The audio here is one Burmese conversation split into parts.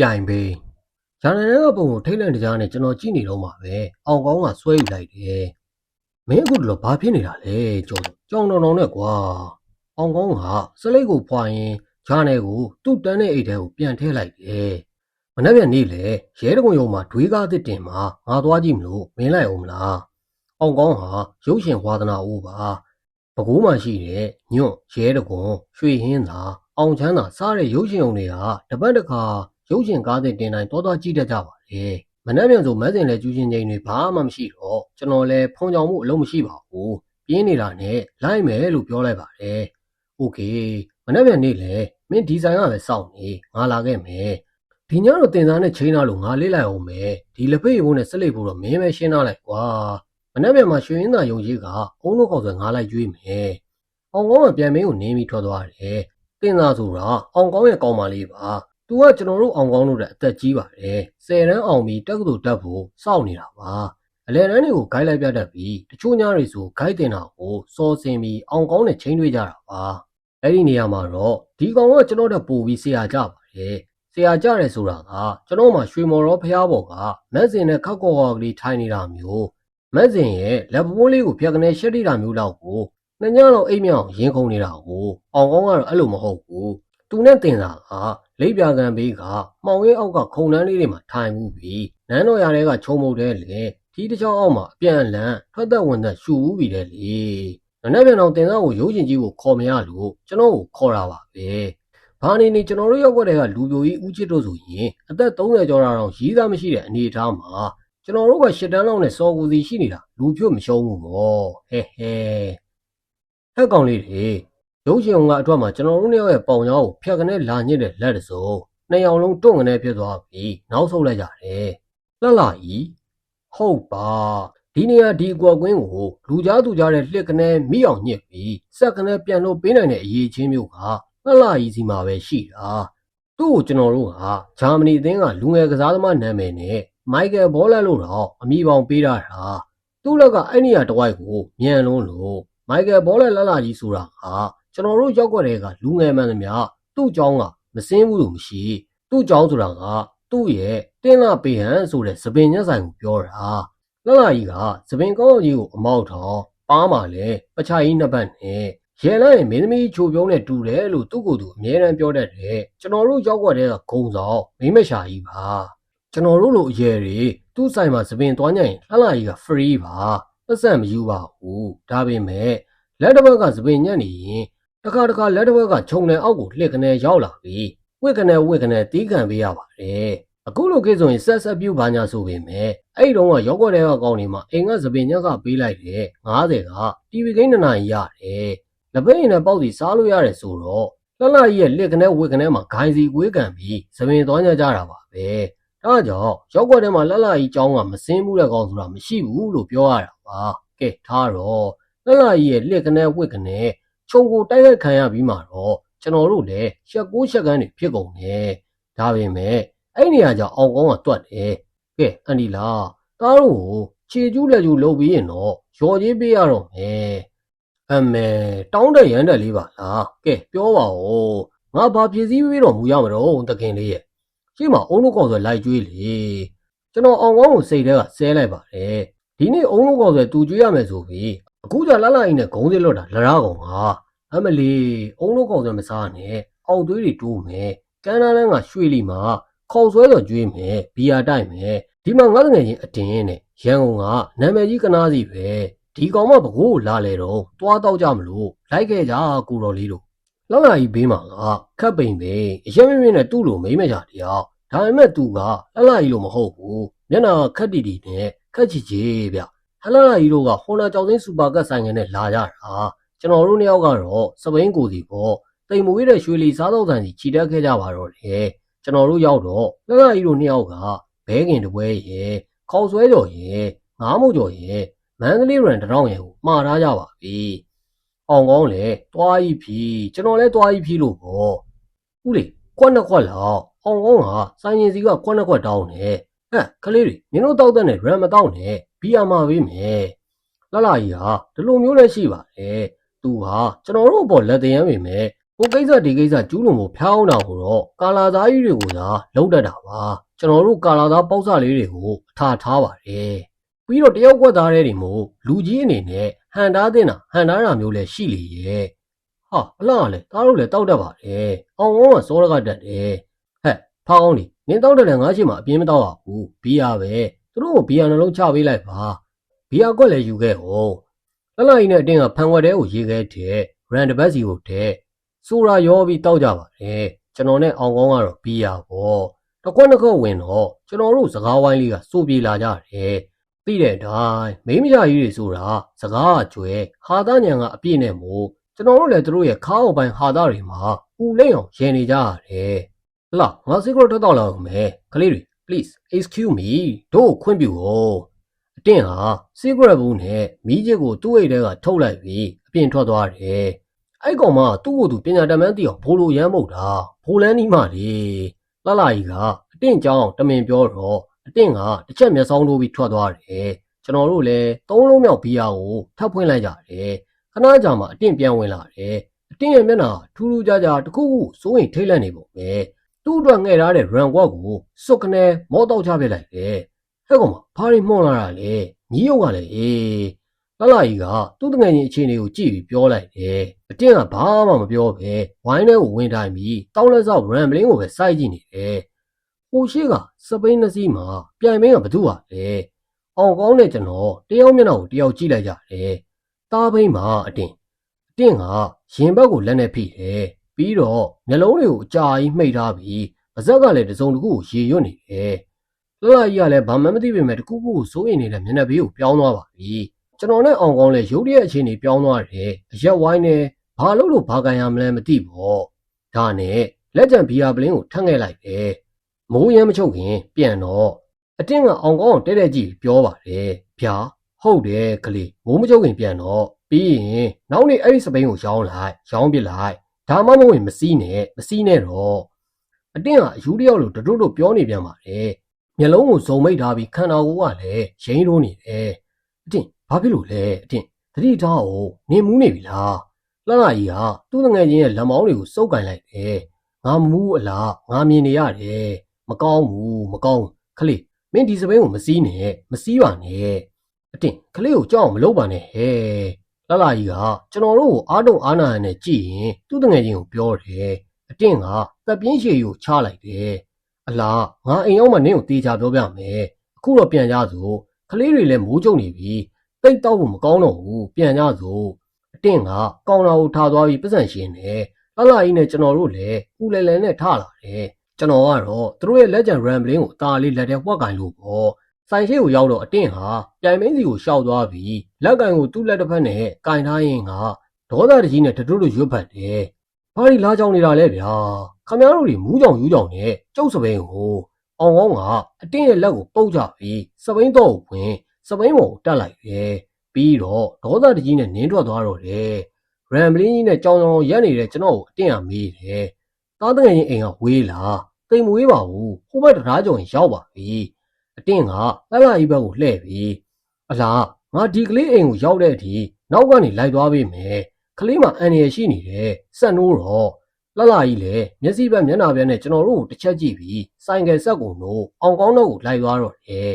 ပြိုင်ပေးဂျာနယ်ကပုံကိုထိတ်လန့်တကြားနဲ့ကျွန်တော်ကြည့်နေတော့မှပဲအောင်ကောင်းကဆွဲယူလိုက်တယ်မင်းအခုတလို့ဘာဖြစ်နေတာလဲကြောကြောင်တော်တော်နဲ့ကွာအောင်ကောင်းကစလိတ်ကိုဖွာရင်ဂျာနယ်ကိုသူ့တန်းတဲ့အိတ်ထဲကိုပြန်ထည့်လိုက်တယ်မနေ့ပြန်နေ့လေရဲတကုံရုံမှာဒွေးကားတစ်တင်မှာငါသွားကြည့်မလို့မင်းလိုက်အောင်မလားအောင်ကောင်းဟာရုပ်ရှင်ဝါသနာဦးပါပကိုးမှရှိတဲ့ညွန့်ရဲတကုံရွှေဟင်းသာအောင်ချမ်းသာစားတဲ့ရုပ်ရှင်ုံတွေကတပတ်တစ်ခါ ရုပ်ရှင်ကားတဲ့တင်တိုင်းတော်တော်ကြည့်တတ်ကြပါတယ်။မနှက်ပြန်ဆိုမက်စင်လဲကျူးချင်းချင်းတွေဘာမှမရှိတော့ကျွန်တော်လည်းဖုံကြောင်မှုအလုံးမရှိပါဘူး။ပြင်းနေတာနဲ့လိုက်မယ်လို့ပြောလိုက်ပါတယ်။โอเคမနှက်ပြန်နေလေမင်းဒီဇိုင်းကလည်းစောင့်နေငါလာခဲ့မယ်။ဒီညတော့တင်စားနဲ့ချိန်လာလို့ငါလေးလိုက်အောင်မယ်။ဒီလက်ဖေးဘုံနဲ့ဆက်လက်ဖို့တော့မင်းပဲရှင်းထားလိုက်ကွာ။မနှက်ပြန်မှာရွှေရင်းသာယုံကြီးကအုံးလို့ခေါ်ဆိုငါလိုက်ကျွေးမယ်။အောင်ကောင်းကပြန်မင်းကိုနင်းပြီးထွက်သွားတယ်။တင်သားဆိုတာအောင်ကောင်းရဲ့ကောင်းမလေးပါ။ तू ကကျွန်တော်တို့အောင်ကောင်းတို့တဲ့အသက်ကြီးပါတယ်။ဆယ်တန်းအောင်ပြီးတက္ကသိုလ်တက်ဖို့စောင့်နေတာပါ။အလဲတန်းတွေကိုဂိုက်လိုက်ပြတတ်ပြီးတချို့ညတွေဆိုဂိုက်တင်တာကိုစော်စင်ပြီးအောင်ကောင်းနဲ့ချိန်တွေ့ကြတာပါ။အဲ့ဒီနေရာမှာတော့ဒီကောင်ကကျွန်တော်တက်ပို့ပြီးဆရာကြပါတယ်။ဆရာကြတယ်ဆိုတာကကျွန်တော်မှရွှေမော်ရောဖျားပေါ်ကမက်စင်နဲ့ခောက်ကော်ကော်ကလေးထိုင်နေတာမျိုးမက်စင်ရဲ့လက်ပိုးလေးကိုဖြတ်ကနေရှက်တိတာမျိုးလောက်ကိုနှစ်ညလောက်အိမ်မြောင်ရင်ခုန်နေတာကိုအောင်ကောင်းကတော့အဲ့လိုမဟုတ်ဘူး။သူနဲ့တင်တာက လိပ်ပြာကန်ဘေးကမှောင်ရဲအောက်ကခုံနှန်းလေးတွေမှာထိုင်မှုပြီးနန်းတော်ရတဲ့ကချုံမုတ်တဲ့လေဒီတစ်ချောင်းအောက်မှာအပြန်အလှန်ထွက်သက်ဝင်သက်ရှူဘူးပြီးတဲ့လေနနက်ပြန်တော့တင်သားကိုရုပ်ရှင်ကြီးကိုခေါ်မရလို့ကျွန်တော်ကိုခေါ်တာပါပဲဘာနေနေကျွန်တော်တို့ရောက်ွက်တဲ့ကလူပြိုကြီးဦးချစ်တို့ဆိုရင်အသက်30ကျော်တာတော့ရီးသားမရှိတဲ့အနေအထားမှာကျွန်တော်တို့ကရှစ်တန်းလောက်နဲ့စော်ကူစီရှိနေတာလူဖြုတ်မရှုံးဘူးပေါ့ဟဲဟဲဟဲ့ကောင်လေးတွေ ရုပ်ရှင်ကအတွက်မှာကျွန်တော်တို့နှစ်ယောက်ရဲ့ပေါင်ကြောကိုဖြတ်ကနေလာညစ်တဲ့လက်တစုံနှစ်ယောက်လုံးတွန့်ကနေဖြစ်သွားပြီးနောက်ဆုတ်လိုက်ကြတယ်လှလှကြီးဟုတ်ပါဒီနေရာဒီအကွက်ကွင်းကိုလူကြားသူကြားတဲ့လှစ်ကနေမိအောင်ညစ်ပြီးစက်ကနေပြန်လို့ပေးနိုင်တဲ့အရေးချင်းမျိုးကလှလှကြီးစီမှာပဲရှိတာသူ့ကိုကျွန်တော်တို့ကဂျာမနီအသင်းကလူငယ်ကစားသမားနာမည်နဲ့မိုက်ကယ်ဘောလက်လို့တော့အမိပေါင်ပေးတာတာသူ့လက်ကအဲ့နေရာတစ်ဝိုက်ကိုမြန်လွန်းလို့မိုက်ကယ်ဘောလက်လှလှကြီးဆိုတာက ကျွန်တော်တို့ရောက်ွက်တဲ့ကလူငယ်မှန်သမျှသူ့အကြောင်းကမစင်းဘူးလို့မရှိသူ့အကြောင်းဆိုတာကသူ့ရဲ့တင်းလာပေဟန်ဆိုတဲ့သပင်ညက်ဆိုင်ကိုပြောတာလှလှကြီးကသပင်ကောင်းကြီးကိုအမောက်ထောင်ပါးမှလည်းပချာကြီးနှစ်ပတ်နဲ့ရဲလိုက်ရင်မင်းသမီးချိုပြုံးနဲ့တူတယ်လို့သူ့ကိုယ်သူအမြဲတမ်းပြောတတ်တယ်ကျွန်တော်တို့ရောက်ွက်တဲ့ကဂုံဆောင်မိမရှာကြီးပါကျွန်တော်တို့လိုအရဲတွေသူ့ဆိုင်မှာသပင်သွားညရင်လှလှကြီးက free ပါပတ်စံမယူပါဘူးဒါပေမဲ့လက်တစ်ဘက်ကသပင်ညက်နေရင် တခါတခါလက်တစ်ဘက်ကခြုံတယ်အောက်ကိုလှစ်ကနေရောက်လာပြီးဝစ်ကနေဝစ်ကနေတီးခံပေးရပါတယ်အခုလိုကိဆိုရင်ဆက်ဆက်ပြူပါညာဆိုပေမဲ့အဲ့တုန်းကရောက်ွက်တဲ့ကကောင်းနေမှာအိမ်ကသပင်ညက်ကပေးလိုက်တယ်90က TV ကိန်းနှစ်နာရီရတယ်လက်ပိတ်ရင်နဲ့ပေါက်စီစားလို့ရတယ်ဆိုတော့လှလှကြီးရဲ့လက်ကနေဝစ်ကနေမှာဂိုင်းစီကွေးကန်ပြီးသပင်သွားညကြတာပါပဲဒါကြောင့်ရောက်ွက်ထဲမှာလှလှကြီးចောင်းကမစင်းဘူးတဲ့ကောင်ဆိုတာမရှိဘူးလို့ပြောရတာပါကဲထားတော့လှလှကြီးရဲ့လက်ကနေဝစ်ကနေ ခြုံကိုတိုက်ရိုက်ခံရပြီးမှတော့ကျွန်တော်တို့လည်းရှက်ကိုးရှက်ကန်းတွေဖြစ်ကုန်တယ်ဒါပေမဲ့အဲ့နေရာကြောင့်အောင်ကောင်းကတွတ်တယ်ကဲအန်ဒီလာသားတို့ကိုခြေကျူးလက်ကျူးလုပ်ပြီးရင်တော့ရော်ကြီးပေးရတော့မယ်အမေတောင်းတရမ်းတက်လေးပါလားကဲပြောပါဦးငါဘာပြည်စည်းပေးတော်မူရမတော့တခင်လေးရဲ့ရှေ့မှာအုံလို့ကောက်ဆွဲလိုက်ကျွေးလေကျွန်တော်အောင်ကောင်းကိုစိတ်ထဲကဆဲလိုက်ပါတယ်ဒီနေ့အုံလို့ကောက်ဆွဲတူကျွေးရမယ်ဆိုပြီး အခုကျလှလှကြီးနဲ့ဂုံးသေးလွတ်တာလရကောင်ကအမလီအုံလို့ကောက်ဆွဲမစားနဲ့အောက်သွေးတွေတိုးမယ်ကန်းနားလန်းကရွှေလီမှာခေါက်ဆွဲတော်ကျွေးမယ်ဘီယာတိုက်မယ်ဒီမှာငါတငယ်ချင်းအတင်းနဲ့ရန်ကုန်ကနာမည်ကြီးကနားစီပဲဒီကောင်မဘကိုးလာလေတော့တွားတော့ကြမလို့လိုက်ခဲ့ကြကိုတော်လေးတို့လောက်လာကြီးဘေးမှာကခတ်ပိန်ပိန်အရင်မင်းနဲ့သူ့လိုမိမကြတရားဒါပေမဲ့သူကလှလှကြီးလိုမဟုတ်ဘူးမျက်နှာခက်တီတီနဲ့ခက်ချီချီဗျ ဟလှလှကြီးတို့ကဟိုနာကြောင်စင်းစူပါကတ်ဆိုင်ငယ်နဲ့လာကြတာကျွန်တော်တို့နှစ်ယောက်ကတော့စပိန်ကိုစီပေါ့တိမ်မွေးတဲ့ရွှေလီစားတော့ဆန်စီခြိတက်ခဲ့ကြပါတော့တယ်ကျွန်တော်တို့ရောက်တော့လှလှကြီးတို့နှစ်ယောက်ကဘဲခင်တပွဲရဲ့ခေါက်ဆွဲကြော်ရဲ့ငားမို့ကြော်ရဲ့မန္တလေးရန်တရောင်းရဲ့ကိုမှားထားကြပါပြီအောင်ကောင်းလေတွားကြီးဖြီးကျွန်တော်လည်းတွားကြီးဖြီးလို့ပေါ့ဦးလေကွက်နှစ်ခွက်လောက်အောင်ကောင်းကစိုင်းရင်စီကကွက်နှစ်ခွက်တောင်းတယ်ဟဲ့ကလေးတွေမင်းတို့တောက်တဲ့နဲ့ရန်မတောင်းနဲ့ ဘီယာမှာပေးမယ်လှလှကြီးဟာဒီလိုမျိုးလည်းရှိပါတယ်သူဟာကျွန်တော်တို့အပေါ်လက်တရမ်းပေမဲ့ဟိုကိစ္စဒီကိစ္စကျူးလွန်ဖို့ဖျောင်းတာကိုတော့ကာလာသားကြီးတွေကိုသာလုံးတတ်တာပါကျွန်တော်တို့ကာလာသားပေါက်စလေးတွေကိုအထာထားပါတယ်ပြီးတော့တယောက်ကွက်သားတွေမို့လူကြီးအနေနဲ့ဟန်တားတင်တာဟန်တားတာမျိုးလည်းရှိလေရဲ့ဟာအလားလေသားတို့လည်းတောက်တတ်ပါတယ်အောင်အောင်ကစောရကတက်တယ်ဟဲ့ဖောင်းနေနင်းတောက်တယ်လည်းငါရှိမှအပြင်းမတောက်ရဘူးဘီယာပဲ သူတို့ကိုဘီယာနှလုံးချပေးလိုက်ပါဘီယာကွက်လည်းယူခဲ့ဟောလလိုက်နဲ့အတင်းကဖန်ဝက်တဲကိုရေးခဲ့တဲ့ရန်ဒဘတ်စီကိုတဲ့ဆိုရာရောပြီးတောက်ကြပါတယ်ကျွန်တော်နဲ့အောင်ကောင်းကတော့ပြီးရပေါ့တကွက်နှစ်ခွက်ဝင်တော့ကျွန်တော်တို့စကားဝိုင်းလေးကစိုးပြေလာကြတယ်သိတဲ့အတိုင်းမိမကြီးတွေဆိုတာစကားအကျွဲဟာသားညံကအပြည့်နဲ့မို့ကျွန်တော်တို့လည်းသူတို့ရဲ့ခါးအောင်ပိုင်းဟာသားတွေမှာပူလိမ့်အောင်ရင်နေကြရတယ်ဟလာငါ secret ထွက်တော့လာအောင်မယ်ကလေးတွေ please excuse me တို့ခွင့်ပြုကိုအတင်းဟာ secret ဘူးနဲ့မိချစ်ကိုသူ့အိတ်ထဲကထုတ်လိုက်ပြီးအပြင်ထွက်သွားတယ်အဲ့ကောင်မသူ့ကိုယ်သူပညာတတ်မှန်းသိအောင်ဘိုးလိုရမ်းမုတ်တာဘိုးလန်းနီးမှလေလှလှကြီးကအတင့်ကြောင်းတမင်ပြောတော့အတင့်ကတစ်ချက်မျက်စောင်းထိုးပြီးထွက်သွားတယ်ကျွန်တော်တို့လည်းသုံးလုံးမြောက်ဘီယာကိုထပ်ဖွင့်လိုက်ကြတယ်ခဏကြာမှအတင့်ပြန်ဝင်လာတယ်အတင့်ရဲ့မျက်နှာထူးထူးခြားခြားတစ်ခုခုစိုးရင်ထိတ်လန့်နေပုံပဲ သူ့အတွက်ငှဲ့ထားတဲ့ run walk ကိုစွတ်ကနေမောတောက်ချပြလိုက်တယ်ဟဲ့ကောင်မဘာတွေမှွန်လာတာလဲညီရုပ်ကလည်းအေးလှလှကြီးကသူ့တငယ်ချင်းအခြေအနေကိုကြည့်ပြီးပြောလိုက်တယ်။အတင်းကဘာမှမပြောပဲဝိုင်းထဲကိုဝင်တိုင်းပြီးတောက်လက်ဆောက်ရမ်ဘလင်းကိုပဲစိုက်ကြည့်နေတယ်။ဟိုရှိကစပိန်နစီမှာပြိုင်မင်းကဘသူ့ပါလဲ။အောင်ကောင်းတဲ့ကျွန်တော်တယောက်မျက်နှာကိုတယောက်ကြည့်လိုက်ကြတယ်။တားဘိန်းမှာအတင်းအတင်းကရင်ဘက်ကိုလက်နဲ့ဖိတယ်။ ပြီးတော့မျက်လုံးတွေကိုအကြာကြီးမှိတ်ထားပြီးပါဇက်ကလည်းတစ်စုံတစ်ခုကိုရေရွတ်နေတယ်။လှလှကြီးကလည်းဘာမှမသိပေမဲ့တစ်ခုခုကိုစိုးရိမ်နေတဲ့မျက်နှာဘေးကိုပြောင်းသွားပါပြီ။ကျွန်တော်နဲ့အောင်ကောင်းလဲရုပ်တရက်အခြေအနေပြောင်းသွားတယ်အရက်ဝိုင်းနဲ့ဘာလို့လို့ဘာကန်ရမလဲမသိပေါ့ဒါနဲ့လက်ကျန်ဘီယာပလင်းကိုထပ်ငဲ့လိုက်တယ်မိုးရမ်းမချုပ်ခင်ပြန်တော့အတင်းကအောင်ကောင်းကိုတဲတဲကြည့်ပြောပါတယ်ဗျာဟုတ်တယ်ကလေးမိုးမချုပ်ခင်ပြန်တော့ပြီးရင်နောက်နေ့အဲ့ဒီစပိန်ကိုရောင်းလိုက်ရောင်းပစ်လိုက် ဒါမှမဟုတ်ရင်မစည်းနဲ့မစည်းနဲ့တော့အတင်းကအယူတယောက်လိုတတို့တို့ပြောနေပြန်ပါတယ်မျက်လုံးကိုဇုံမိတ်ထားပြီးခန္ဓာကိုယ်ကလည်းရိမ့်လို့နေတယ်အတင်းဘာဖြစ်လို့လဲအတင်းသတိထားအောင်နင်မူးနေပြီလားလှလှကြီးကသူ့ငယ်ချင်းရဲ့လက်မောင်းတွေကိုစုပ်ကန်လိုက်တယ်ငါမူးအလားငါမြင်နေရတယ်မကောင်းဘူးမကောင်းဘူးခလေးမင်းဒီစပင်းကိုမစည်းနဲ့မစည်းပါနဲ့အတင်းခလေးကိုကြောက်အောင်မလုပ်ပါနဲ့ဟဲ့ လှလှကြီးကကျွန်တော်တို့ကိုအားတုံအားနာရနဲ့ကြည့်ရင်သူ့ငယ်ချင်းကိုပြောတယ်အတင်းကတပ်ပြင်းရှည်ကိုချလိုက်တယ်အလားငါအိမ်ရောက်မှနင့်ကိုတေချာပြောပြမယ်အခုတော့ပြန်ကြစို့ကလေးတွေလည်းမိုးကြုံနေပြီတိတ်တောက်ဖို့မကောင်းတော့ဘူးပြန်ကြစို့အတင်းကကောင်လာကိုထားသွားပြီးပတ်စံရှင်တယ်လှလှကြီးနဲ့ကျွန်တော်တို့လည်းဦးလဲလဲနဲ့ထလာတယ်ကျွန်တော်ကတော့သူတို့ရဲ့လက်ကျန် rambling ကိုအသာလေးလက်ထဲဝှက်ကင်လို့ပေါ့ ဆိုင်ရှိကိုရောက်တော့အတင်းဟာပြိုင်မင်းစီကိုရှောက်သွားပြီးလက်ကင်ကိုသူ့လက်တစ်ဖက်နဲ့ကင်ထားရင်ကဒေါသတကြီးနဲ့တတွတ်တို့ရွတ်ဖတ်တယ်ဘာဒီလာကြောင်နေတာလဲဗျာခမရတို့တွေမူးကြောင်ယူကြောင်နဲ့ကျုပ်စပိန်ကိုအောင်ကောင်းကအတင်းရဲ့လက်ကိုပုတ်ကြပြီးစပိန်တော့ကိုဖွင့်စပိန်ပေါ်ကိုတက်လိုက်တယ်ပြီးတော့ဒေါသတကြီးနဲ့နင်းထွက်သွားတော့တယ်ရမ်ဘလင်းကြီးနဲ့ကြောင်ကြောင်ရက်နေတဲ့ကျွန်တော်ကိုအတင်းအမေးတယ်သားတငယ်ချင်းအိမ်ကဝေးလားတိမ်မဝေးပါဘူးဟိုဘက်တရားကြုံရင်ရောက်ပါပြီ အတင်းကလှလှကြီးဘက်ကိုလှည့်ပြီးအလားငါဒီကလေးအိမ်ကိုရောက်တဲ့အထိနောက်ကနေလိုက်သွားပေးမယ်ကလေးမှအန်ရရှိနေတယ်စက်နိုးတော့လှလှကြီးလည်းမျက်စိဘက်မျက်နှာဘက်နဲ့ကျွန်တော်တို့ကိုတစ်ချက်ကြည့်ပြီးဆိုင်ကယ်ဆက်ကိုနိုးအောင်ကောင်းတော့ကိုလိုက်သွားတော့တယ်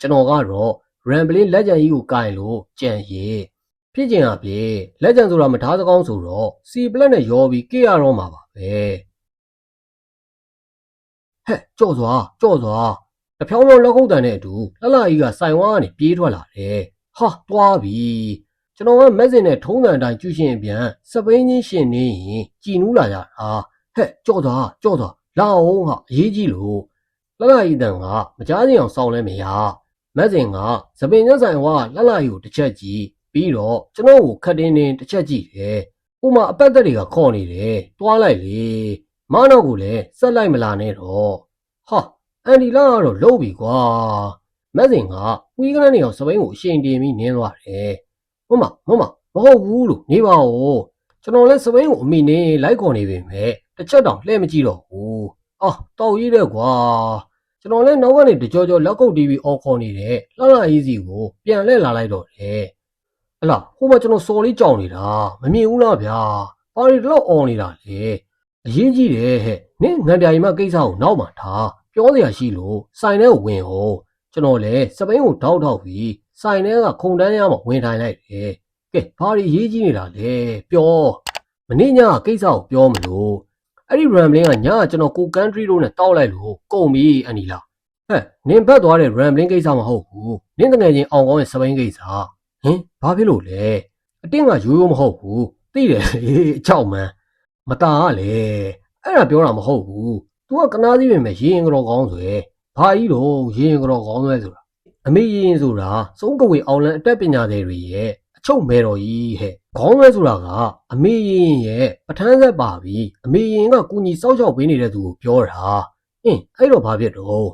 ကျွန်တော်ကတော့ရမ်ဘလင်းလက်ကျန်ကြီးကိုကင်လို့ကြံရည်ဖြစ်ကျင်အပြေလက်ကျန်ဆိုတာမထားသကောင်းဆိုတော့စီပလက်နဲ့ရောပြီးကြည့်ရတော့မှာပါပဲဟဲ့ကြော့စွာကြော့စွာ တဖြောင်းဖြောင်းလက်ခုပ်တန်တဲ့အတူလှလှကြီးကစိုင်ဝါးကနေပြေးထွက်လာတယ်ဟာသွားပြီကျွန်တော်ကမက်စင်နဲ့ထုံးစံအတိုင်းကျူရှင်ပြန်စပိန်ချင်းရှင်နေရင်ကြည်နူးလာကြတာဟဲ့ကြော့စွာကြော့စွာလာအောင်ဟာအရေးကြီးလို့လှလှကြီးတန်ကမကြားချင်အောင်စောင်းလဲမရမက်စင်ကသပင်ညက်ဆိုင်ဝါလှလှယူတစ်ချက်ကြည့်ပြီးတော့ကျွန်တော်ကိုခတ်တင်းတင်းတစ်ချက်ကြည့်တယ်။ဥမာအပတ်သက်တွေကခေါ်နေတယ်။တွားလိုက်လေ။မနောက်ကိုလည်းဆက်လိုက်မလာနဲ့တော့။ဟာ အန်ဒီလာကတော့လှုပ်ပြီကွာ။မက်စင်ကဝီကလန်နေအောင်စပိန်ကိုအရှင်တင်ပြီးနင်းသွားတယ်။မမမမမဟုတ်ဘူးလို့နေပါဦး။ကျွန်တော်လည်းစပိန်ကိုအမိနေလိုက်ခေါ်နေပေမဲ့တစ်ချက်တောင်လှည့်မကြည့်တော့ဘူး။အော်တော်ကြီးတဲ့ကွာ။ကျွန်တော်လည်းနောက်ကနေတကြောကြောလက်ကုပ်တီးပြီးအော်ခေါ်နေတဲ့လှလှရေးစီကိုပြန်လှည့်လာလိုက်တော့တယ်။အလားဟိုမှာကျွန်တော်စော်လေးကြောင်နေတာမမြင်ဘူးလားဗျာ။ပဘာတွေတော့អော်နေတာလဲအရေးကြီးတယ်ဟဲ့နင်းငံပြာရီမကိစ္စကိုနောက်မှထား ပြောစရာရှိလို့ဆိုင်ထဲကိုဝင်ဟောကျွန်တော်လည်းစပိန်ကိုတောက်ထောက်ပြီးဆိုင်ထဲကခုံတန်းရမှာဝင်ထိုင်လိုက်တယ်ကဲဘာတွေအရေးကြီးနေတာလဲပြောမနေ့ညကကိစ္စကိုပြောမလို့အဲ့ဒီ rambling ကညကကျွန်တော်ကို country တို့နဲ့တောက်လိုက်လို့ကုန်ပြီအနီလားဟဲ့နင်ဘက်သွားတဲ့ rambling ကိစ္စမဟုတ်ဘူးနင်းတငယ်ချင်းအောင်ကောင်းရဲ့စပိန်ကိစ္စဟင်ဘာဖြစ်လို့လဲအတင်းကရိုးရိုးမဟုတ်ဘူးသိတယ်လေအချောက်မှန်းမตาကလေအဲ့ဒါပြောတာမဟုတ်ဘူး तू ကကနားစည်းပင်ပဲရေရင်ကြော်ကောင်းဆွဲဘာကြီးတော့ရေရင်ကြော်ကောင်းဆွဲဆိုတာအမေရေရင်ဆိုတာစုံးကဝေအောင်လန်အတက်ပညာတွေတွေရဲ့အချုပ်မဲတော်ကြီးဟဲ့ခေါင်းဆွဲဆိုတာကအမေရေရင်ရဲ့ပထမ်းဆက်ပါပြီအမေရေရင်ကကူညီစောက်ရှောက်ပေးနေတဲ့သူကိုပြောတာအင်းအဲ့တော့ဘာဖြစ်တော့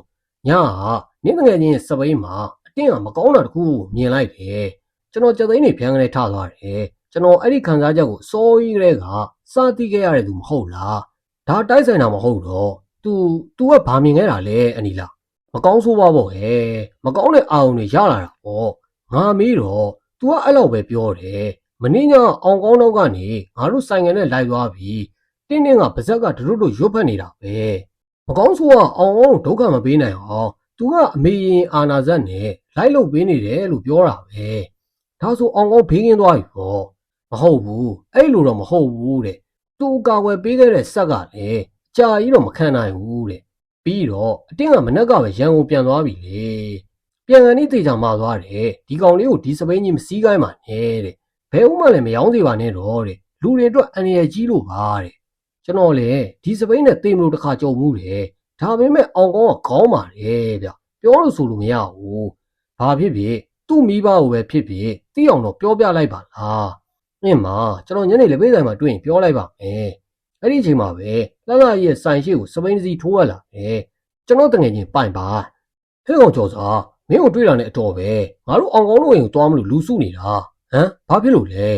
ညကနင်းတငယ်ချင်းရဲ့စပိန်မှာအတင်းကမကောင်းတာတခုကိုမြင်လိုက်တယ်ကျွန်တော်ကြက်သိန်းတွေဖြန်းကနေထသွားတယ်ကျွန်တော်အဲ့ဒီခံစားချက်ကိုစိုးရီးကလေးကစတိခဲ့ရတဲ့သူမဟုတ်လားဒါတိုက်ဆိုင်တာမဟုတ်တော့ तू तू ကဘာမြင်ခဲ့တာလဲအနီလားမကောင်းဆိုးပါပေါ့ဟဲ့မကောင်းတဲ့အာရုံတွေရလာတာပေါ့ငါမေးတော့ तू ကအဲ့လောက်ပဲပြောတယ်မင်းညအောင်ကောင်းတော့ကနေငါတို့ဆိုင်ငယ်နဲ့လိုက်သွားပြီးတင်းတင်းကပါဇက်ကဒရုတို့ရွတ်ဖက်နေတာပဲမကောင်းဆိုးကအောင်ကောင်းကိုဒုက္ခမပေးနိုင်အောင် तू ကအမေရင်အာနာဇက်နဲ့လိုက်လုပ်ပေးနေတယ်လို့ပြောတာပဲဒါဆိုအောင်ကောင်းဘေးကင်းသွားပြီပေါ့မဟုတ်ဘူးအဲ့လိုတော့မဟုတ်ဘူးတဲ့ သူအကာအကွယ်ပေးခဲ့တဲ့ဆက်ကလည်း ကြာကြီးတော့မခံနိုင်ဘူးတဲ့ပြီးတော့အတင်းကမနက်ကပဲရန်ကုန်ပြန်သွားပြီလေပြန်ကန်ဤတေချာမှာသွားတယ်ဒီကောင်လေးကိုဒီစပိန်ကြီးမစည်းကိုင်းပါနဲ့တဲ့ဘယ်ဥမှလည်းမယောင်းသေးပါနဲ့တော့တဲ့လူတွေအတွက်အန္တရာယ်ကြီးလို့ပါတဲ့ကျွန်တော်လည်းဒီစပိန်နဲ့တေမလို့တစ်ခါကြုံမှုတယ်ဒါပေမဲ့အောင်ကောင်းကခေါင်းပါတယ်ဗျပြောလို့ဆိုလို့မရဘူးဘာဖြစ်ဖြစ်သူ့မိဘကိုပဲဖြစ်ဖြစ်သိအောင်တော့ပြောပြလိုက်ပါလားအင်းမကျွန်တော်ညနေလေပေးဆိုင်မှာတွေ့ရင်ပြောလိုက်ပါမယ် အဲ့ဒီအချိန်မှာပဲလှလှကြီးရဲ့ဆိုင်ရှိကိုစပိန်စီထိုးရလာတယ်ကျွန်တော်တငယ်ချင်းပိုင်ပါဟဲ့ကောင်ကျော်စာမင်းကိုတွေ့တာနဲ့အတော်ပဲငါတို့အောင်ကောင်းတို့အိမ်ကိုသွားမလို့လူစုနေတာဟမ်ဘာဖြစ်လို့လဲ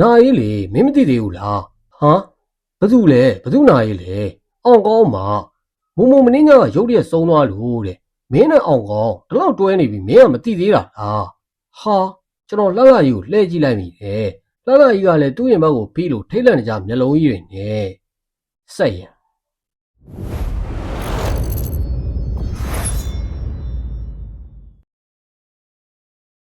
နာအေးလေမင်းမသိသေးဘူးလားဟမ်ဘသူလဲဘသူနာအေးလေအောင်ကောင်းမှာမုံမုံမင်းညကရုတ်တရက်ဆုံးသွားလို့တဲ့မင်းနဲ့အောင်ကောင်းဒီလောက်တွဲနေပြီမင်းကမသိသေးတာလားဟာကျွန်တော်လှလှကြီးကိုလှည့်ကြည့်လိုက်မိတယ်လှလှကြီးကလည်းသူ့ရင်ဘက်ကိုပြီးလို့ထိတ်လန့်နေကြမျက်လုံးကြီးတွေနဲ့ ဆက်ရင်